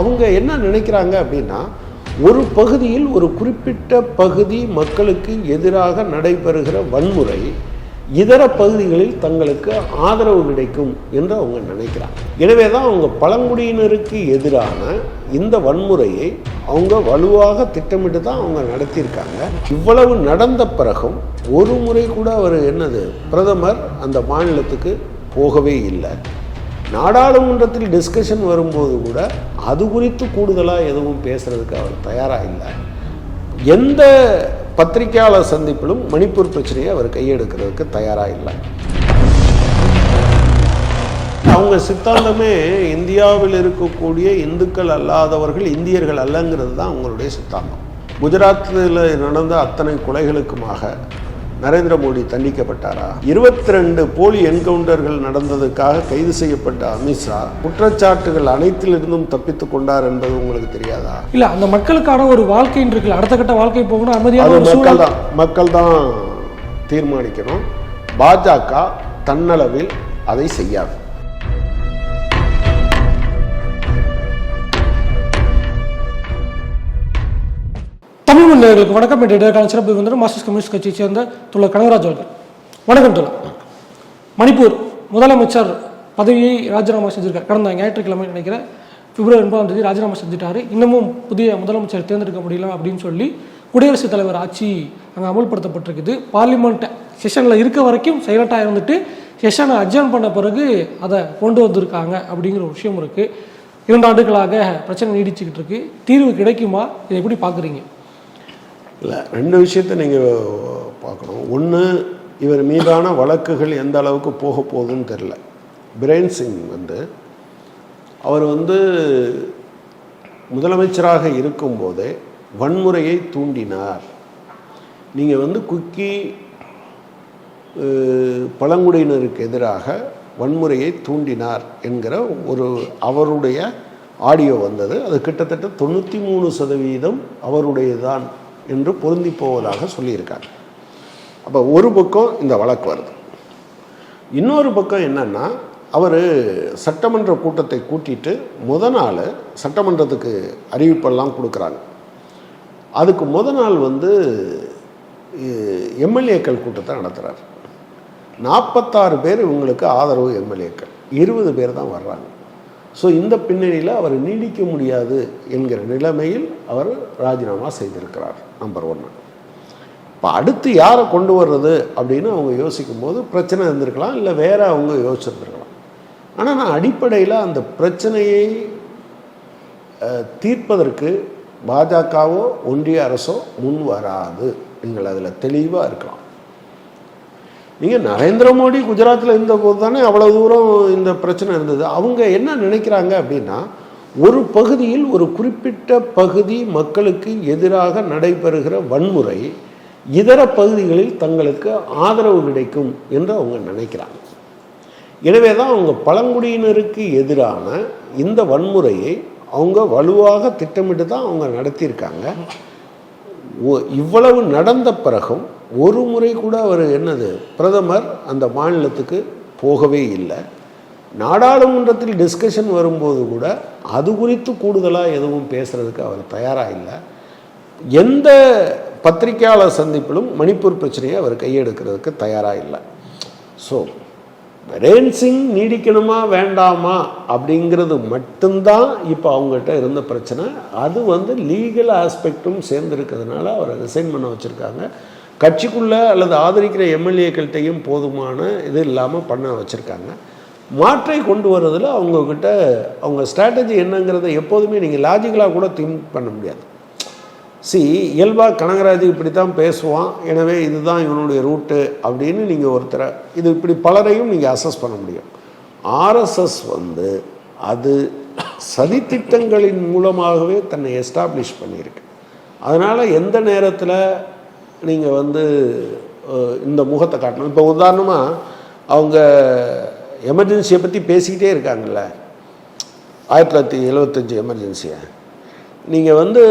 அவங்க என்ன நினைக்கிறாங்க அப்படின்னா ஒரு பகுதியில் ஒரு குறிப்பிட்ட பகுதி மக்களுக்கு எதிராக நடைபெறுகிற வன்முறை இதர பகுதிகளில் தங்களுக்கு ஆதரவு கிடைக்கும் என்று அவங்க நினைக்கிறாங்க. எனவே தான் அவங்க பழங்குடியினருக்கு எதிரான இந்த வன்முறையை அவங்க வலுவாக திட்டமிட்டு தான் அவங்க நடத்தியிருக்காங்க. இவ்வளவு நடந்த பிறகும் ஒரு முறை கூட அவர் என்னது பிரதமர் அந்த மாநிலத்துக்கு போகவே இல்லை. நாடாளுமன்றத்தில் டிஸ்கஷன் வரும்போது கூட அது குறித்து கூடுதலாக எதுவும் பேசுகிறதுக்கு அவர் தயாராக இல்லை எந்த பத்திரிகையாளர் சந்திப்பிலும் மணிப்பூர் பிரச்சனையை அவர் கையெடுக்கிறதுக்கு தயாராக இல்லை அவங்க சித்தாந்தமே இந்தியாவில் இருக்கக்கூடிய இந்துக்கள் அல்லாதவர்கள் இந்தியர்கள் அல்லங்கிறது தான் அவங்களுடைய சித்தாந்தம். குஜராத்தில் நடந்த அத்தனை கொலைகளுக்குமாக நரேந்திர மோடி தண்டிக்கப்பட்டாரா? இருபத்தி ரெண்டு போலி என்கவுண்டர்கள் நடந்ததுக்காக கைது செய்யப்பட்ட அமித்ஷா குற்றச்சாட்டுகள் அனைத்திலிருந்தும் தப்பித்துக் கொண்டார் என்பது உங்களுக்கு தெரியாதா? இல்ல அந்த மக்களுக்கான ஒரு வாழ்க்கைன்னு இருக்குல்ல அடுத்த கட்ட வாழ்க்கை போகணும் அமைதியான மக்கள் தான் மக்கள் தான் தீர்மானிக்கணும். பாஜக தன்னளவில் அதை செய்யாது. நேர்களுக்கு வணக்கம். என்ற இடையிலான சிறப்பு வந்து மார்க்சிஸ்ட் கம்யூனிஸ்ட் கட்சியை சேர்ந்த துள்ள கனகராஜ் அவர்கள். வணக்கம் துள்ள மணிப்பூர் முதலமைச்சர் பதவியை ராஜினாமா செஞ்சிருக்கார். கடந்த ஞாயிற்றுக்கிழமை நினைக்கிறேன் பிப்ரவரி ஒன்பதாம் தேதி ராஜினாமா செஞ்சுட்டாரு. இன்னமும் புதிய முதலமைச்சர் தேர்ந்தெடுக்க முடியல அப்படின்னு சொல்லி குடியரசுத் தலைவர் ஆட்சி அங்கே அமல்படுத்தப்பட்டிருக்குது. பார்லிமெண்ட் செஷனில் இருக்க வரைக்கும் சைலண்டாக இருந்துட்டு செஷனை அட்ஜர்ன் பண்ண பிறகு அதை கொண்டு வந்திருக்காங்க அப்படிங்கிற ஒரு விஷயம் இருக்குது இரண்டு ஆண்டுகளாக பிரச்சனை நீடிச்சுக்கிட்டு இருக்கு. தீர்வு கிடைக்குமா? இதை எப்படி பார்க்குறீங்க? இல்லை ரெண்டு விஷயத்தை நீங்கள் பார்க்கணும். ஒன்று இவர் மீதான வழக்குகள் எந்த அளவுக்கு போக போகுதுன்னு தெரில பிரேன் சிங் வந்து அவர் வந்து முதலமைச்சராக இருக்கும்போதே வன்முறையை தூண்டினார். நீங்கள் வந்து குக்கி பழங்குடியினருக்கு எதிராக வன்முறையை தூண்டினார் என்கிற ஒரு அவருடைய ஆடியோ வந்தது. அது கிட்டத்தட்ட தொண்ணூற்றி மூணு சதவீதம் அவருடையதான் என்று பொருந்தி போவதாக சொல்லியிருக்காங்க. அப்போ ஒரு பக்கம் இந்த வழக்கு வருது. இன்னொரு பக்கம் என்னன்னா அவர் சட்டமன்ற கூட்டத்தை கூட்டிட்டு முத நாள் சட்டமன்றத்துக்கு அறிவிப்பெல்லாம் கொடுக்குறாங்க. அதுக்கு முத நாள் வந்து எம்எல்ஏக்கள் கூட்டத்தை நடத்துகிறார் நாற்பத்தாறு பேர் இவங்களுக்கு ஆதரவு எம்எல்ஏக்கள். இருபது பேர் தான் வர்றாங்க. ஸோ இந்த பின்னணியில் அவர் நீடிக்க முடியாது என்கிற நிலைமையில் அவர் ராஜினாமா செய்திருக்கிறார் நம்பர் ஒன்று இப்போ அடுத்து யாரை கொண்டு வர்றது அப்படின்னு அவங்க யோசிக்கும் போது பிரச்சனை இருந்திருக்கலாம் இல்லை வேற அவங்க யோசிச்சிருந்துருக்கலாம். ஆனால் நான் அடிப்படையில் அந்த பிரச்சனையை தீர்ப்பதற்கு பாஜகவோ ஒன்றிய அரசோ முன் வராது. நீங்கள் அதில் தெளிவாக இருக்கலாம். நீங்கள் நரேந்திர மோடி குஜராத்தில் இருந்தபோது தானே அவ்வளோ தூரம் இந்த பிரச்சனை இருந்தது. அவங்க என்ன நினைக்கிறாங்க அப்படின்னா ஒரு பகுதியில் ஒரு குறிப்பிட்ட பகுதி மக்களுக்கு எதிராக நடைபெறுகிற வன்முறை இதர பகுதிகளில் தங்களுக்கு ஆதரவு கிடைக்கும் என்று அவங்க நினைக்கிறாங்க. எனவே தான் அவங்க பழங்குடியினருக்கு எதிரான இந்த வன்முறையை அவங்க வலுவாக திட்டமிட்டு தான் அவங்க நடத்தியிருக்காங்க. ஒ- இவ்வளவு நடந்த பிறகும் ஒரு முறை கூட அவர் என்னது பிரதமர் அந்த மாநிலத்துக்கு போகவே இல்லை. நாடாளுமன்றத்தில் டிஸ்கஷன் வரும்போது கூட அது குறித்து கூடுதலாக எதுவும் பேசுகிறதுக்கு அவர் தயாராக இல்லை. எந்த பத்திரிகையாளர் சந்திப்பிலும் மணிப்பூர் பிரச்சனையை அவர் கையெடுக்கிறதுக்கு தயாராக இல்லை. ஸோ நரேன் சிங் நீடிக்கணுமா வேண்டாமா அப்படிங்கிறது மட்டும்தான் இப்போ அவங்ககிட்ட இருந்த பிரச்சனை. அது வந்து லீகல் ஆஸ்பெக்டும் சேர்ந்துருக்கிறதுனால அவரை ரிசைன் பண்ண வச்சுருக்காங்க. கட்சிக்குள்ளே அல்லது ஆதரிக்கிற எம்எல்ஏக்கள்கிட்டையும் போதுமான இது இல்லாமல் பண்ண வச்சுருக்காங்க. மாற்றை கொண்டு வர்றதில் அவங்கக்கிட்ட அவங்க ஸ்ட்ராட்டஜி என்னங்கிறத எப்போதுமே நீங்கள் லாஜிக்கலாக கூட திங்க் பண்ண முடியாது. சி இயல்பாக கனகராஜ் இப்படி தான் பேசுவான். எனவே இதுதான் இவனுடைய ரூட்டு அப்படின்னு நீங்கள் ஒருத்தரை இது இப்படி பலரையும் நீங்கள் அசஸ் பண்ண முடியும். ஆர்எஸ்எஸ் வந்து அது சதித்திட்டங்களின் மூலமாகவே தன்னை எஸ்டாப்ளிஷ் பண்ணியிருக்கு. அதனால் எந்த நேரத்தில் நீங்கள் வந்து இந்த முகத்தை காட்டணும். இப்போ உதாரணமாக அவங்க எமர்ஜென்சியை பற்றி பேசிக்கிட்டே இருக்காங்கல்ல. ஆயிரத்தி தொள்ளாயிரத்தி எழுபத்தஞ்சு எமர்ஜென்சியை நீங்கள் வந்து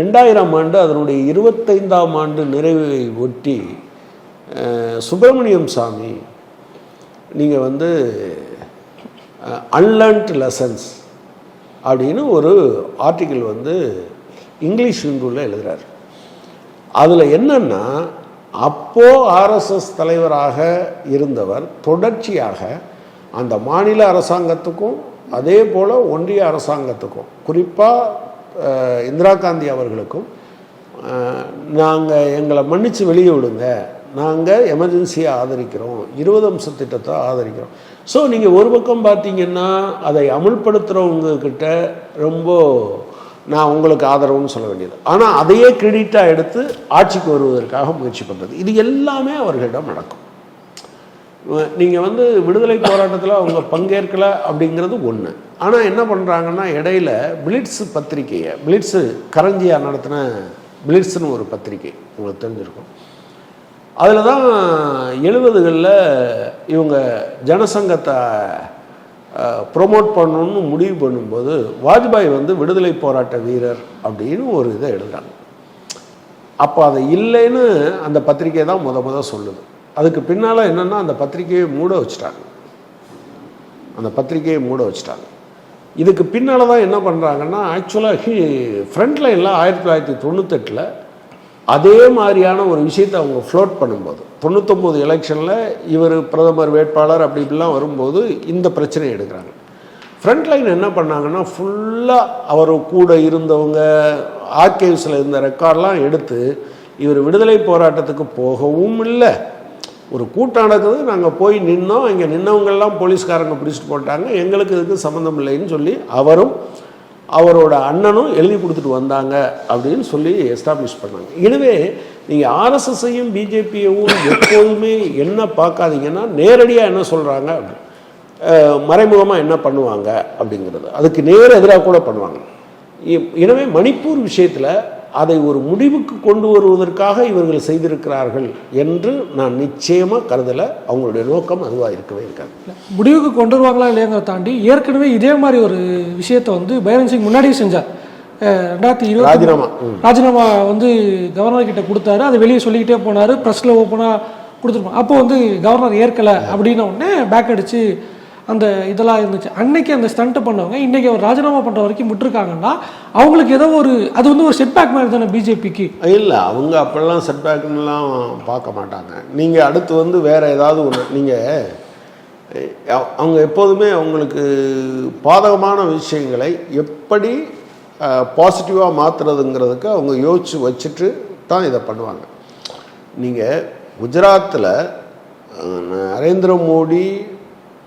ரெண்டாயிரம் ஆண்டு அதனுடைய இருபத்தைந்தாம் ஆண்டு நிறைவை ஒட்டி சுப்பிரமணியம் சாமி நீங்கள் வந்து அன்லேர்ன்ட் லெசன்ஸ் அப்படின்னு ஒரு ஆர்டிக்கிள் வந்து இங்கிலீஷ் ஹிந்துவில் எழுதுகிறார் அதில் என்னன்னா அப்போ ஆர்எஸ்எஸ் தலைவராக இருந்தவர் தொடர்ச்சியாக அந்த மாநில அரசாங்கத்துக்கும் அதே போல் ஒன்றிய அரசாங்கத்துக்கும் குறிப்பாக இந்திரா காந்தி அவர்களுக்கும் நாங்கள் எங்களை மன்னித்து வெளியே விடுங்க நாங்கள் எமர்ஜென்சியை ஆதரிக்கிறோம் இருபது அம்ச திட்டத்தை ஆதரிக்கிறோம். ஸோ நீங்கள் ஒரு பக்கம் பார்த்தீங்கன்னா அதை அமுல்படுத்துகிறவங்கக்கிட்ட ரொம்ப நான் உங்களுக்கு ஆதரவுன்னு சொல்ல வேண்டியது. ஆனால் அதையே கிரெடிட்டாக எடுத்து ஆட்சிக்கு வருவதற்காக முயற்சி பண்ணுறது இது எல்லாமே அவர்களிடம் நடக்கும். நீங்கள் வந்து விடுதலை போராட்டத்தில் அவங்க பங்கேற்கலை அப்படிங்கிறது ஒன்று ஆனால் என்ன பண்ணுறாங்கன்னா இடையில பிளிட்ஸ் பத்திரிக்கையை பிளிட்ஸு கரஞ்சியாக நடத்தின பிளிட்ஸ்னு ஒரு பத்திரிக்கை உங்களுக்கு தெரிஞ்சிருக்கும். அதில் தான் எழுபதுகளில் இவங்க ஜனசங்கத்தை ப்ரொமோட் பண்ணணும்னு முடிவு பண்ணும்போது வாஜ்பாய் வந்து விடுதலை போராட்ட வீரர் அப்படின்னு ஒரு இதை எழுதுறாங்க. அப்போ அதை இல்லைன்னு அந்த பத்திரிக்கை தான் முத முத சொல்லுது. அதுக்கு பின்னால் என்னென்னா அந்த பத்திரிக்கையை மூட வச்சுட்டாங்க. அந்த பத்திரிக்கையை மூட வச்சுட்டாங்க. இதுக்கு பின்னால் தான் என்ன பண்ணுறாங்கன்னா ஆக்சுவலாக ஃப்ரண்ட் லைனில் ஆயிரத்தி தொள்ளாயிரத்தி தொண்ணூத்தெட்டில் அதே மாதிரியான ஒரு விஷயத்தை அவங்க ஃப்ளோட் பண்ணும்போது. தொண்ணூத்தொம்பது எலெக்ஷனில் இவர் பிரதமர் வேட்பாளர் அப்படி இப்படிலாம் வரும்போது இந்த பிரச்சனையை எடுக்கிறாங்க. ஃப்ரண்ட் லைன் என்ன பண்ணாங்கன்னா ஃபுல்லாக அவர் கூட இருந்தவங்க ஆர்கேவ்ஸில் இருந்த ரெக்கார்ட்லாம் எடுத்து இவர் விடுதலை போராட்டத்துக்கு போகவும் இல்லை. ஒரு கூட்டம் நடக்குது நாங்கள் போய் நின்னோம் இங்கே நின்னவங்கெல்லாம் போலீஸ்காரங்க பிடிச்சிட்டு போட்டாங்க எங்களுக்கு இதுக்கு சம்மந்தம் இல்லைன்னு சொல்லி அவரும் அவரோட அண்ணனும் எழுதி கொடுத்துட்டு வந்தாங்க அப்படின்னு சொல்லி எஸ்டாப்ளிஷ் பண்ணாங்க. எனவே நீங்கள் ஆர்எஸ்எஸ்ஸையும் பிஜேபியவும் எப்போதுமே என்ன பார்க்காதீங்கன்னா நேரடியாக என்ன சொல்கிறாங்க மறைமுகமாக என்ன பண்ணுவாங்க அப்படிங்கிறது. அதுக்கு நேர் எதிராக கூட பண்ணுவாங்க. இ- எனவே மணிப்பூர் விஷயத்தில் அதை ஒரு முடிவுக்கு கொண்டு வருவதற்காக இவர்கள் செய்திருக்கிறார்கள் என்று நான் நிச்சயமாக கருதலை. அவங்களுடைய நோக்கம் அதுவாக இருக்கவே இருக்காது. முடிவுக்கு கொண்டு வருவாங்களா இல்லையாங்கிறத தாண்டி ஏற்கனவே இதே மாதிரி ஒரு விஷயத்தை வந்து பைரன் சிங் முன்னாடியே செஞ்சார். ரெண்டாயிரத்தி இருபத்தி ராஜினாமா. ராஜினாமா வந்து கவர்னர் கிட்ட கொடுத்தாரு. அதை வெளியே சொல்லிக்கிட்டே போனார். ப்ரெஸ்ஸில் ஓப்பனாக கொடுத்துருப்போம் அப்போ வந்து கவர்னர் ஏற்கலை அப்படின்ன உடனே பேக் அடிச்சு அந்த இதெல்லாம் இருந்துச்சு. அன்னைக்கு அந்த ஸ்டண்ட்டை பண்ணவங்க இன்னைக்கு அவர் ராஜினாமா பண்ணுற வரைக்கும் விட்டுருக்காங்கன்னா அவங்களுக்கு ஏதோ ஒரு அது வந்து ஒரு செட்பேக் மாதிரி தானே பிஜேபிக்கு இல்லை அவங்க அப்பெல்லாம் செட்பேக்னுலாம் பார்க்க மாட்டாங்க. நீங்கள் அடுத்து வந்து வேறு ஏதாவது ஒன்று நீங்கள் அவங்க எப்போதுமே அவங்களுக்கு பாதகமான விஷயங்களை எப்படி பாசிட்டிவாக மாற்றுறதுங்கிறதுக்கு அவங்க யோசித்து வச்சுட்டு தான் இதை பண்ணுவாங்க. நீங்கள் குஜராத்தில் நரேந்திர மோடி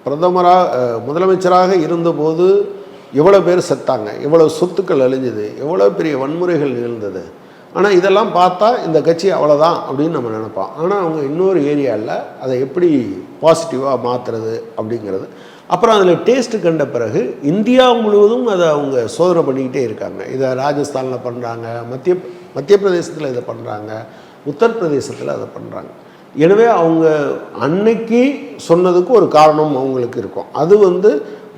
பிரதமராக முதலமைச்சராக இருந்தபோது எவ்வளோ பேர் செத்தாங்க எவ்வளோ சொத்துக்கள் அழிஞ்சுது எவ்வளோ பெரிய வன்முறைகள் நிகழ்ந்தது. ஆனால் இதெல்லாம் பார்த்தா இந்த கட்சி அவ்வளோதான் அப்படின்னு நம்ம நினைப்போம். ஆனால் அவங்க இன்னொரு ஏரியாவில் அதை எப்படி பாசிட்டிவாக மாற்றுறது அப்படிங்கிறது. அப்புறம் அதில் டேஸ்ட்டு கண்ட பிறகு இந்தியா முழுவதும் அதை அவங்க சோதனை பண்ணிக்கிட்டே இருக்காங்க. இதை ராஜஸ்தானில் பண்ணுறாங்க மத்திய மத்திய பிரதேசத்தில் இதை பண்ணுறாங்க உத்தரப்பிரதேசத்தில் அதை பண்ணுறாங்க எனவே அவங்க அன்னைக்கு சொன்னதுக்கு ஒரு காரணம் அவங்களுக்கு இருக்கும். அது வந்து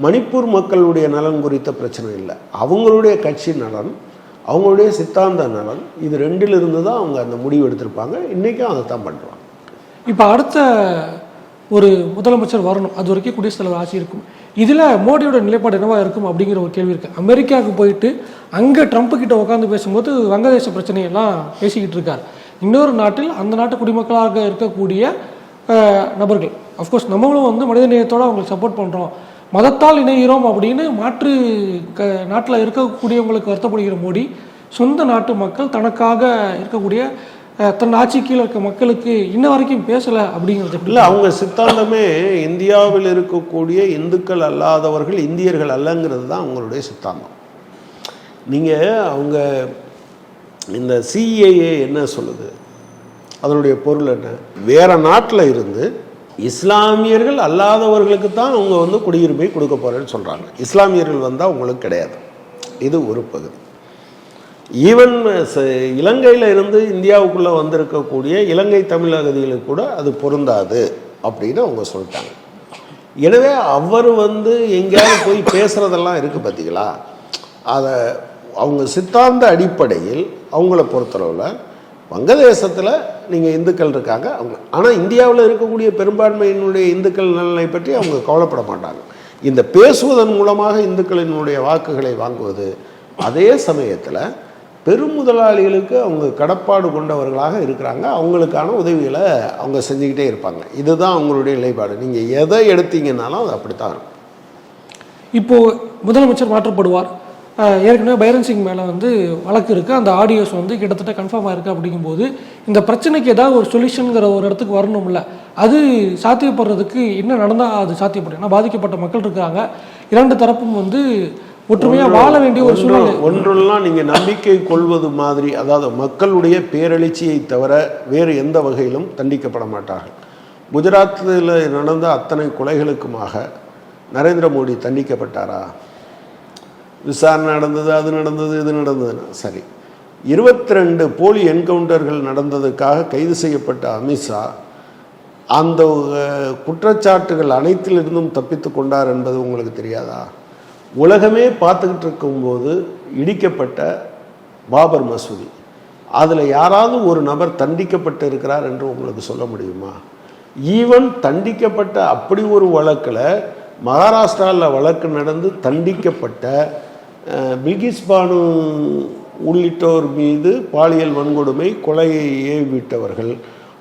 மணிப்பூர் மக்களுடைய நலன் குறித்த பிரச்சனை இல்லை. அவங்களுடைய கட்சி நலன் அவங்களுடைய சித்தாந்த நலன் இது ரெண்டிலிருந்து தான் அவங்க அந்த முடிவு எடுத்திருப்பாங்க. இன்றைக்கும் அதை தான் பண்ணுறாங்க இப்போ அடுத்த ஒரு முதலமைச்சர் வரணும். அது வரைக்கும் குடியரசுத் தலைவர் ஆட்சி இருக்கும். இதில் மோடியோட நிலைப்பாடு என்னவா இருக்கும் அப்படிங்கிற ஒரு கேள்வி இருக்குது அமெரிக்காவுக்கு போயிட்டு அங்கே ட்ரம்ப் கிட்ட உட்காந்து பேசும்போது வங்கதேச பிரச்சனையெல்லாம் பேசிக்கிட்டு இருக்கார். இன்னொரு நாட்டில் அந்த நாட்டு குடிமக்களாக இருக்கக்கூடிய நபர்கள். அஃப்கோர்ஸ் நம்மளும் வந்து மனித நேயத்தோடு அவங்களுக்கு சப்போர்ட் பண்ணுறோம் மதத்தால் இணைகிறோம் அப்படின்னு மாற்று க நாட்டில் இருக்கக்கூடியவங்களுக்கு வருத்தப்படுகிற மோடி சொந்த நாட்டு மக்கள் தனக்காக இருக்கக்கூடிய தன் ஆட்சி கீழே இருக்க மக்களுக்கு இன்ன வரைக்கும் பேசலை அப்படிங்கிறது இல்லை அவங்க சித்தாந்தமே இந்தியாவில் இருக்கக்கூடிய இந்துக்கள் அல்லாதவர்கள் இந்தியர்கள் அல்லங்கிறது தான் அவங்களுடைய சித்தாந்தம். நீங்கள் அவங்க இந்த சிஏஏ என்ன சொல்லுது? அதனுடைய பொருள் என்ன? வேறு நாட்டில் இருந்து இஸ்லாமியர்கள் அல்லாதவர்களுக்கு தான் அவங்க வந்து குடியுரிமை கொடுக்க போகிறேன்னு சொல்கிறாங்க இஸ்லாமியர்கள் வந்தால் உங்களுக்கு கிடையாது. இது ஒரு பகுதி. ஈவன் இலங்கையில் இருந்து இந்தியாவுக்குள்ளே வந்திருக்கக்கூடிய இலங்கை தமிழ் அகதிகளுக்கு கூட அது பொருந்தாது அப்படின்னு அவங்க சொல்லிட்டாங்க. எனவே அவர் வந்து எங்கேயாவது போய் பேசுகிறதெல்லாம் இருக்குது பார்த்தீங்களா அதை அவங்க சித்தாந்த அடிப்படையில் அவங்கள பொறுத்தளவில் வங்கதேசத்தில் நீங்கள் இந்துக்கள் இருக்காங்க. அவங்க ஆனால் இந்தியாவில் இருக்கக்கூடிய பெரும்பான்மையினுடைய இந்துக்கள் நலனை பற்றி அவங்க கவலைப்பட மாட்டாங்க. இந்த பேசுவதன் மூலமாக இந்துக்களினுடைய வாக்குகளை வாங்குவது அதே சமயத்தில் பெரும் முதலாளிகளுக்கு அவங்க கடப்பாடு கொண்டவர்களாக இருக்கிறாங்க. அவங்களுக்கான உதவிகளை அவங்க செஞ்சுக்கிட்டே இருப்பாங்க. இதுதான் அவங்களுடைய நிலைப்பாடு. நீங்கள் எதை எடுத்தீங்கன்னாலும் அது அப்படித்தான் இருக்கும். இப்போ முதலமைச்சர் மாற்றப்படுவார். ஏற்கனவே பைரன் சிங் மேலே வந்து வழக்கு இருக்குது அந்த ஆடியோஸ் வந்து கிட்டத்தட்ட கன்ஃபார்ம் ஆயிருக்கு அப்படிங்கும்போது இந்த பிரச்சனைக்கு ஏதாவது ஒரு சொல்யூஷனுங்கிற ஒரு இடத்துக்கு வரணும்ல அது சாத்தியப்படுறதுக்கு என்ன நடந்தால் அது சாத்தியப்படும்? ஏன்னா பாதிக்கப்பட்ட மக்கள் இருக்காங்க. இரண்டு தரப்பும் வந்து ஒற்றுமையாக வாழ வேண்டிய ஒரு சூழ்நிலை. ஒன்று- ஒன்றெல்லாம் நீங்கள் நம்பிக்கை கொள்வது மாதிரி அதாவது மக்களுடைய பேரெழுச்சியை தவிர வேறு எந்த வகையிலும் தண்டிக்கப்பட மாட்டார்கள். குஜராத்தில் நடந்த அத்தனை கொலைகளுக்குமாக நரேந்திர மோடி தண்டிக்கப்பட்டாரா? விசாரணை நடந்தது அது நடந்தது இது நடந்ததுன்னா. சரி. இருபத்தி ரெண்டு போலி என்கவுண்டர்கள் நடந்ததுக்காக கைது செய்யப்பட்ட அமித்ஷா அந்த குற்றச்சாட்டுகள் அனைத்திலிருந்தும் தப்பித்து கொண்டார் என்பது உங்களுக்கு தெரியாதா? உலகமே பார்த்துக்கிட்டு இருக்கும்போது இடிக்கப்பட்ட பாபர் மசூதி. அதில் யாராவது ஒரு நபர் தண்டிக்கப்பட்டு இருக்கிறார் என்று உங்களுக்கு சொல்ல முடியுமா? ஈவன் தண்டிக்கப்பட்ட அப்படி ஒரு வழக்கில் மகாராஷ்டிராவில் வழக்கு நடந்து தண்டிக்கப்பட்ட பில்கிஸ் பானு உள்ளிட்டோர் மீது பாலியல் வன்கொடுமை கொலையை ஏவிட்டவர்கள்.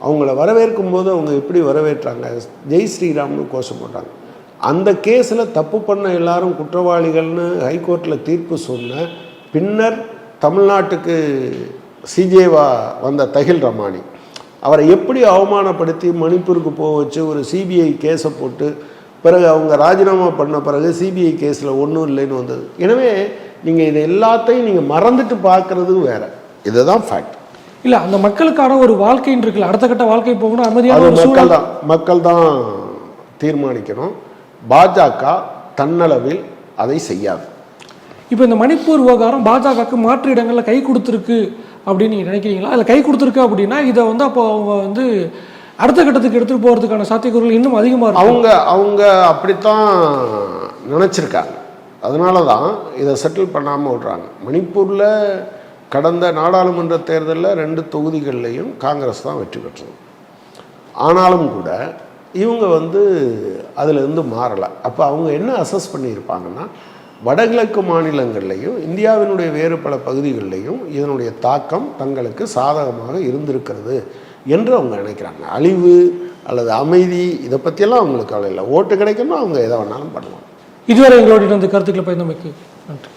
அவங்கள வரவேற்கும் போது அவங்க எப்படி வரவேற்றாங்க? ஜெய் ஸ்ரீராம்னு கோஷம் போட்டாங்க. அந்த கேஸில் தப்பு பண்ண எல்லாரும் குற்றவாளிகள்னு ஹைகோர்ட்டில் தீர்ப்பு சொன்ன பின்னர் தமிழ்நாட்டுக்கு சிஜேவா வந்த தகில் ரமானி. அவரை எப்படி அவமானப்படுத்தி மணிப்பூருக்கு போக வச்சு ஒரு சிபிஐ கேஸை போட்டு பிறகு அவங்க ராஜினாமா பண்ண பிறகு சிபிஐ கேஸில் ஒன்றும் இல்லைன்னு வந்தது. எனவே நீங்கள் இதை எல்லாத்தையும் நீங்கள் மறந்துட்டு பார்க்குறது வேற. இதுதான் ஃபேக்ட் இல்லை அந்த மக்களுக்கான ஒரு வாழ்க்கைன்னு இருக்குல்ல அடுத்த கட்ட வாழ்க்கை போகணும் அமைதியான மக்கள் தான் மக்கள் தான் தீர்மானிக்கணும். பாஜக தன்னளவில் அதை செய்யாது. இப்போ இந்த மணிப்பூர் விவகாரம் பாஜகவுக்கு மாற்று இடங்களில் கை கொடுத்துருக்கு அப்படின்னு நீங்கள் நினைக்கிறீங்களா? இல்லை கை கொடுத்துருக்கு அப்படின்னா இதை வந்து அப்போ அவங்க வந்து அடுத்த கட்டத்துக்கு எடுத்துகிட்டு போகிறதுக்கான சாத்தியக்கூறுகள் இன்னும் அதிகமாக இருக்கும். அவங்க அவங்க அப்படித்தான் நினச்சிருக்காங்க. அதனால தான் இதை செட்டில் பண்ணாமல் விடுறாங்க. மணிப்பூரில் கடந்த நாடாளுமன்ற தேர்தலில் ரெண்டு தொகுதிகள்லையும் காங்கிரஸ் தான் வெற்றி பெற்றது. ஆனாலும் கூட இவங்க வந்து அதிலிருந்து மாறலை. அப்போ அவங்க என்ன அசஸ் பண்ணியிருப்பாங்கன்னா வடகிழக்கு மாநிலங்கள்லையும் இந்தியாவினுடைய வேறு பல பகுதிகளிலையும் இதனுடைய தாக்கம் தங்களுக்கு சாதகமாக இருந்திருக்கிறது. என்று அவங்க நினைக்கிறாங்க. அழிவு அல்லது அமைதி இதை பற்றியெல்லாம் அவங்களுக்கு கவலை இல்லை. ஓட்டு கிடைக்கணும் அவங்க எதை வேணாலும் பண்ணுவாங்க இதுவரை எங்களோட இந்த கருத்துக்களை பயந்தமைக்கு நன்றி.